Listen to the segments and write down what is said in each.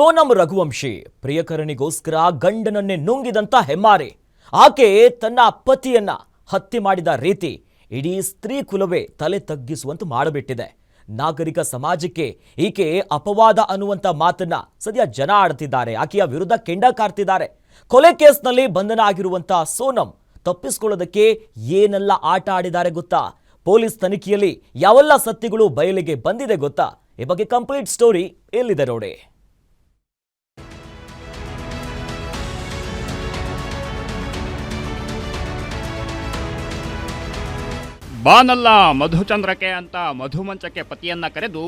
ಸೋನಂ ರಘುವಂಶಿ ಪ್ರಿಯಕರನಿಗೋಸ್ಕರ ಗಂಡನನ್ನೇ ನುಂಗಿದಂಥ ಹೆಮ್ಮಾರಿ. ಆಕೆ ತನ್ನ ಪತಿಯನ್ನ ಹತ್ಯೆ ಮಾಡಿದ ರೀತಿ ಇಡೀ ಸ್ತ್ರೀ ಕುಲವೇ ತಲೆ ತಗ್ಗಿಸುವಂತೆ ಮಾಡಿಬಿಟ್ಟಿದೆ. ನಾಗರಿಕ ಸಮಾಜಕ್ಕೆ ಈಕೆ ಅಪವಾದ ಅನ್ನುವಂತ ಮಾತನ್ನ ಸದ್ಯ ಜನ ಆಡ್ತಿದ್ದಾರೆ. ಆಕೆಯ ವಿರುದ್ಧ ಕೆಂಡ ಕಾರ್ತಿದ್ದಾರೆ. ಕೊಲೆ ಕೇಸ್ನಲ್ಲಿ ಬಂಧನ ಆಗಿರುವಂಥ ಸೋನಂ ತಪ್ಪಿಸ್ಕೊಳ್ಳೋದಕ್ಕೆ ಏನೆಲ್ಲ ಆಟ ಆಡಿದ್ದಾರೆ ಗೊತ್ತಾ? ಪೊಲೀಸ್ ತನಿಖೆಯಲ್ಲಿ ಯಾವೆಲ್ಲ ಸತ್ಯಗಳು ಬಯಲಿಗೆ ಬಂದಿದೆ ಗೊತ್ತಾ? ಈ ಬಗ್ಗೆ ಕಂಪ್ಲೀಟ್ ಸ್ಟೋರಿ ಎಲ್ಲಿದೆ ನೋಡಿ. ಬಾನಲ್ಲ ಮಧುಚಂದ್ರಕ್ಕೆ ಅಂತ ಮಧುಮಂಚಕ್ಕೆ ಪತಿಯನ್ನ ಕರೆದು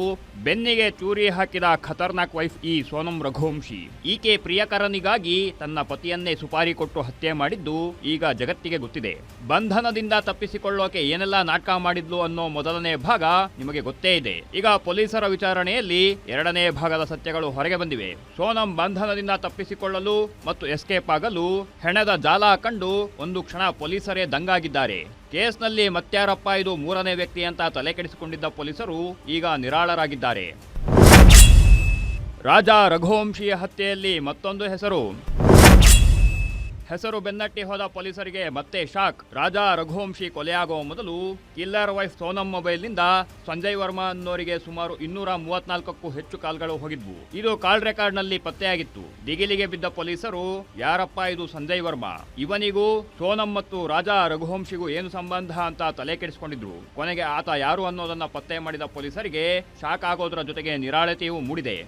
ಬೆನ್ನಿಗೆ ಚೂರಿ ಹಾಕಿದ ಖತರ್ನಾಕ್ ವೈಫ್ ಈ ಸೋನಂ ರಘುವಂಶಿ. ಈಕೆ ಪ್ರಿಯಕರನಿಗಾಗಿ ತನ್ನ ಪತಿಯನ್ನೇ ಸುಪಾರಿ ಕೊಟ್ಟು ಹತ್ಯೆ ಮಾಡಿದ್ದು ಈಗ ಜಗತ್ತಿಗೆ ಗೊತ್ತಿದೆ. ಬಂಧನದಿಂದ ತಪ್ಪಿಸಿಕೊಳ್ಳೋಕೆ ಏನೆಲ್ಲ ನಾಟಕ ಮಾಡಿದ್ಲು ಅನ್ನೋ ಮೊದಲನೇ ಭಾಗ ನಿಮಗೆ ಗೊತ್ತೇ ಇದೆ. ಈಗ ಪೊಲೀಸರ ವಿಚಾರಣೆಯಲ್ಲಿ ಎರಡನೇ ಭಾಗದ ಸತ್ಯಗಳು ಹೊರಗೆ ಬಂದಿವೆ. ಸೋನಂ ಬಂಧನದಿಂದ ತಪ್ಪಿಸಿಕೊಳ್ಳಲು ಮತ್ತು ಎಸ್ಕೇಪ್ ಆಗಲು ಹೆಣದ ಜಾಲ ಕಂಡು ಒಂದು ಕ್ಷಣ ಪೊಲೀಸರೇ ದಂಗಾಗಿದ್ದಾರೆ. ಕೇಸ್ನಲ್ಲಿ ಮತ್ಯಾರಪ್ಪ ಇದು ಮೂರನೇ ವ್ಯಕ್ತಿ ಅಂತ ತಲೆ ಕೆಡಿಸಿಕೊಂಡಿದ್ದ ಪೊಲೀಸರು ಈಗ ನಿರಾಳರಾಗಿದ್ದಾರೆ. ರಾಜ ರಘುವಂಶಿಯ ಹತ್ಯೆಯಲ್ಲಿ ಮತ್ತೊಂದು ಹೆಸರು. ಹೆಸರು ಬೆನ್ನಟ್ಟಿ ಹೋದ ಪೊಲೀಸರಿಗೆ ಮತ್ತೆ ಶಾಕ್. ರಾಜಾ ರಘುವಂಶಿ ಕೊಲೆಯಾಗುವ ಮೊದಲು ಕಿಲ್ಲರ್ ವೈಫ್ ಸೋನಂ ಮೊಬೈಲ್ನಿಂದ ಸಂಜಯ್ ವರ್ಮಾ ಅನ್ನೋರಿಗೆ ಸುಮಾರು ಇನ್ನೂರ ಮೂವತ್ನಾಲ್ಕಕ್ಕೂ ಹೆಚ್ಚು ಕಾಲ್ಗಳು ಹೋಗಿದ್ವು. ಇದು ಕಾಲ್ ರೆಕಾರ್ಡ್ನಲ್ಲಿ ಪತ್ತೆಯಾಗಿತ್ತು. ದಿಗಿಲಿಗೆ ಬಿದ್ದ ಪೊಲೀಸರು, ಯಾರಪ್ಪ ಇದು ಸಂಜಯ್ ವರ್ಮಾ? ಇವನಿಗೂ ಸೋನಂ ಮತ್ತು ರಾಜಾ ರಘುವಂಶಿಗೂ ಏನು ಸಂಬಂಧ ಅಂತ ತಲೆ ಕೆಡಿಸಿಕೊಂಡಿದ್ರು. ಕೊನೆಗೆ ಆತ ಯಾರು ಅನ್ನೋದನ್ನ ಪತ್ತೆ ಮಾಡಿದ ಪೊಲೀಸರಿಗೆ ಶಾಕ್ ಆಗೋದ್ರ ಜೊತೆಗೆ ನಿರಾಳತೆಯೂ ಮೂಡಿದೆ.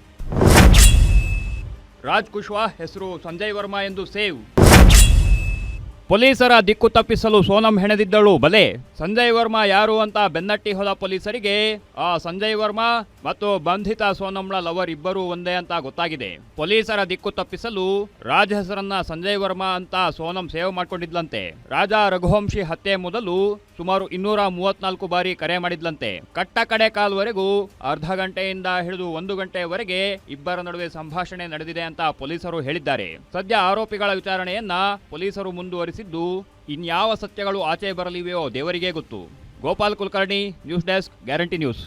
ರಾಜ್ ಕುಶ್ವಾ ಹೆಸರು ಸಂಜಯ್ ವರ್ಮಾ ಎಂದು ಸೇವ್. ಪೊಲೀಸರ ದಿಕ್ಕು ತಪ್ಪಿಸಲು ಸೋನಂ ಹೆಣೆದಿದ್ದಳು. ಬಲೆ, ಸಂಜಯ್ ವರ್ಮಾ ಯಾರು ಅಂತ ಬೆನ್ನಟ್ಟಿ ಹೋದ ಪೊಲೀಸರಿಗೆ, ಆ ಸಂಜಯ್ ವರ್ಮಾ ಮತ್ತು ಬಂಧಿತ ಸೋನಂಳ ಲವರ್ ಇಬ್ಬರು ಒಂದೇ ಅಂತ ಗೊತ್ತಾಗಿದೆ. ಪೊಲೀಸರ ದಿಕ್ಕು ತಪ್ಪಿಸಲು ರಾಜ ಹೆಸರನ್ನ ಸಂಜಯ್ ವರ್ಮಾ ಅಂತ ಸೋನಂ ಸೇವ್ ಮಾಡಿಕೊಂಡಿದ್ಲಂತೆ. ರಾಜ ರಘುವಂಶಿ ಹತ್ಯೆ ಮೊದಲು ಸುಮಾರು ಇನ್ನೂರ ಮೂವತ್ನಾಲ್ಕು ಬಾರಿ ಕರೆ ಮಾಡಿದ್ಲಂತೆ. ಕಟ್ಟ ಕಡೆ ಕಾಲ್ವರೆಗೂ ಅರ್ಧ ಗಂಟೆಯಿಂದ ಹಿಡಿದು ಒಂದು ಗಂಟೆವರೆಗೆ ಇಬ್ಬರ ನಡುವೆ ಸಂಭಾಷಣೆ ನಡೆದಿದೆ ಅಂತ ಪೊಲೀಸರು ಹೇಳಿದ್ದಾರೆ. ಸದ್ಯ ಆರೋಪಿಗಳ ವಿಚಾರಣೆಯನ್ನ ಪೊಲೀಸರು ಮುಂದುವರಿಸಿದ್ದು ಇನ್ಯಾವ ಸತ್ಯಗಳು ಆಚೆ ಬರಲಿವೆಯೋ ದೇವರಿಗೇ ಗೊತ್ತು. Gopal Kulkarni news desk guarantee news.